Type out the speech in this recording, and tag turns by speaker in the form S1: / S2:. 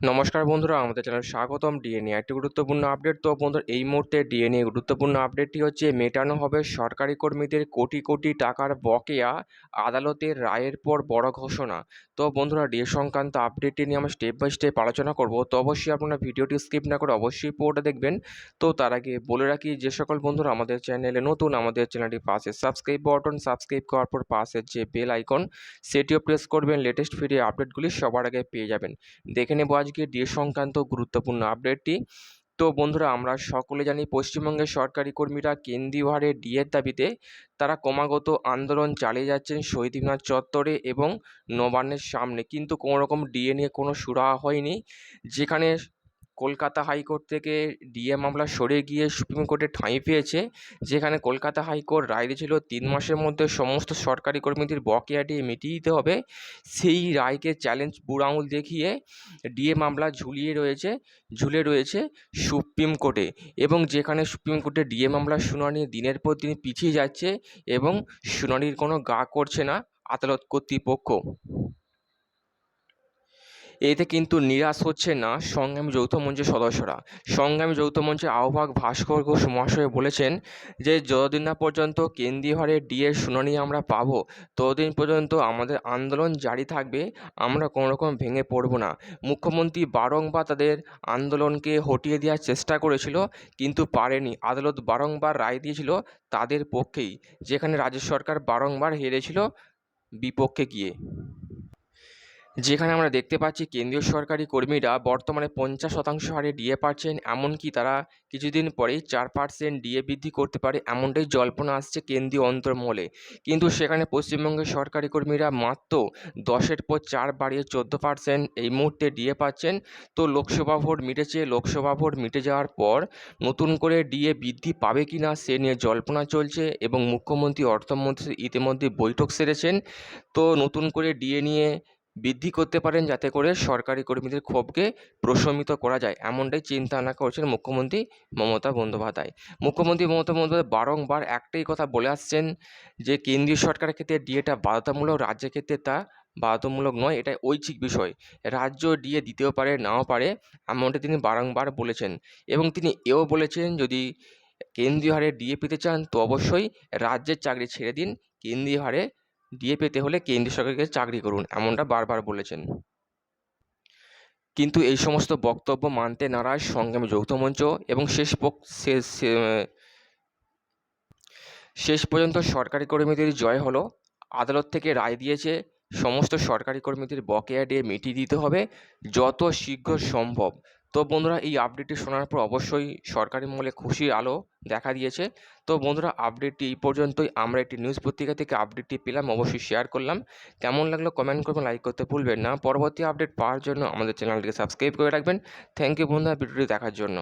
S1: নমস্কার বন্ধুরা, আমাদের চ্যানেল স্বাগতম ডিএনএ। একটি গুরুত্বপূর্ণ আপডেট। তো বন্ধুরা, এই মুহূর্তে ডিএনএ গুরুত্বপূর্ণ আপডেটটি হচ্ছে, মেটানো হবে সরকারি কর্মীদের কোটি কোটি টাকার বকেয়া আদালতের রায়ের পর বড় ঘোষণা। তো বন্ধুরা, ডিএ সংক্রান্ত আপডেটটি নিয়ে আমরা স্টেপ বাই স্টেপ আলোচনা করব। তো অবশ্যই আপনারা ভিডিওটি স্কিপ না করে অবশ্যই পুরোটা দেখবেন। তো তার আগে বলে রাখি, যে সকল বন্ধুরা আমাদের চ্যানেলে নতুন, আমাদের চ্যানেলটি পাশে সাবস্ক্রাইব বাটন সাবস্ক্রাইব করার পর পাশের যে বেল আইকন সেটিও প্রেস করবেন। লেটেস্ট ভিডিও আপডেটগুলি সবার আগে পেয়ে যাবেন। দেখে নেব আজকে ডিএ সংক্রান্ত গুরুত্বপূর্ণ আপডেটটি তো বন্ধুরা, আমরা সকলে জানি পশ্চিমবঙ্গের সরকারি কর্মীরা কেন্দ্রীয় হারে ডিএর দাবিতে তারা ক্রমাগত আন্দোলন চালিয়ে যাচ্ছেন শহীদ মিনার চত্বরে এবং নবান্নের সামনে। কিন্তু কোনো রকম ডিএ নিয়ে কোনো সুরাহা হয়নি। যেখানে কলকাতা হাইকোর্ট থেকে ডিএ মামলা সরে গিয়ে সুপ্রিম কোর্টে ঠাঁই পেয়েছে, যেখানে কলকাতা হাইকোর্ট রায় দিয়েছিল তিন মাসের মধ্যে সমস্ত সরকারি কর্মীদের বকেয়াটি মিটিয়ে দিতে হবে। সেই রায়কে চ্যালেঞ্জ বুড়ো আঙুল দেখিয়ে ডিএ মামলা ঝুলিয়ে রয়েছে, ঝুলে রয়েছে সুপ্রিম কোর্টে এবং যেখানে সুপ্রিম কোর্টে ডিএ মামলার শুনানি দিনের পর দিন পিছিয়ে যাচ্ছে এবং শুনানির কোনো গা করছে না আদালত কর্তৃপক্ষ। এতে কিন্তু নিরাশ হচ্ছে না সংগ্রামী যৌথ মঞ্চের সদস্যরা। সংগ্রামী যৌথ মঞ্চের আহ্বায়ক ভাস্কর ঘোষ মহাশয় বলেছেন যে, যতদিন না পর্যন্ত কেন্দ্রীয় হারে ডিএর শুনানি আমরা পাব, ততদিন পর্যন্ত আমাদের আন্দোলন জারি থাকবে, আমরা কোনো রকম ভেঙে পড়ব না। মুখ্যমন্ত্রী বারংবার তাদের আন্দোলনকে হটিয়ে দেওয়ার চেষ্টা করেছিল, কিন্তু পারেনি। আদালত বারংবার রায় দিয়েছিল তাদের পক্ষেই, যেখানে রাজ্য সরকার বারংবার হেরেছিল বিপক্ষে গিয়ে। যেখানে আমরা দেখতে পাচ্ছি কেন্দ্রীয় সরকারি কর্মীরা বর্তমানে পঞ্চাশ শতাংশ হারে ডিএ পাচ্ছেন, এমনকি তারা কিছুদিন পরেই চার পার্সেন্ট ডিএ বৃদ্ধি করতে পারে এমনটাই জল্পনা আসছে কেন্দ্রীয় অন্তর্মহলে। কিন্তু সেখানে পশ্চিমবঙ্গের সরকারি কর্মীরা মাত্র দশের পর চার বাড়িয়ে চোদ্দ পার্সেন্ট এই মুহূর্তে ডিএ পাচ্ছেন। তো লোকসভা ভোট মিটেছে, লোকসভা ভোট মিটে যাওয়ার পর নতুন করে ডিএ বৃদ্ধি পাবে কি না সে নিয়ে জল্পনা চলছে এবং মুখ্যমন্ত্রী, অর্থমন্ত্রী ইতিমধ্যে বৈঠক সেরেছেন। তো নতুন করে ডিএ নিয়ে বৃদ্ধি করতে পারেন যাতে করে সরকারি কর্মীদের ক্ষোভকে প্রশমিত করা যায়। এমনটাই চিন্তা ভাবনা করছেন মুখ্যমন্ত্রী মমতা বন্দ্যোপাধ্যায়। মুখ্যমন্ত্রী মমতা বন্দ্যোপাধ্যায় বারংবার একটাই কথা বলে আসছেন যে, কেন্দ্রীয় সরকারের ক্ষেত্রে ডিএটা বাধ্যতামূলক, রাজ্যের ক্ষেত্রে তা বাধ্যতামূলক নয়, এটা ঐচ্ছিক বিষয়। রাজ্য ডিএ দিতেও পারে, নাও পারে, এমনটা তিনি বারংবার বলেছেন। এবং তিনি এও বলেছেন, যদি কেন্দ্রীয় হারে ডিএ পেতে চান, তো অবশ্যই রাজ্যের চাকরি ছেড়ে দিন, কেন্দ্রীয় হারে ডিএ পেতে হলে কেন্দ্রীয় সরকারকে চাকরি করুন, এমনটা বারবার বলেছেন। কিন্তু এই সমস্ত বক্তব্য মানতে নারাজ সংগ্রামী যৌথ মঞ্চ এবং শেষ শেষ পর্যন্ত সরকারি কর্মীদের জয় হলো। আদালত থেকে রায় দিয়েছে, সমস্ত সরকারি কর্মীদের বকেয়া ডিএ মিটিয়ে দিতে হবে, যত শীঘ্র সম্ভব। তো বন্ধুরা এই আপডেটটি শোনার পর অবশ্যই সরকারি মহলে খুশির আলো দেখা দিয়েছে। তো বন্ধুরা আপডেটটি এই পর্যন্তই। আমরা একটি নিউজ পত্রিকা থেকে আপডেটটি পেলাম, অবশ্যই শেয়ার করলাম। কেমন লাগল কমেন্ট করবেন লাইক করতে ভুলবেন না। পরবর্তী আপডেট পাওয়ার জন্য আমাদের চ্যানেলটিকে সাবস্ক্রাইব করে রাখবেন। থ্যাংক ইউ বন্ধুরা, ভিডিওটি দেখার জন্য।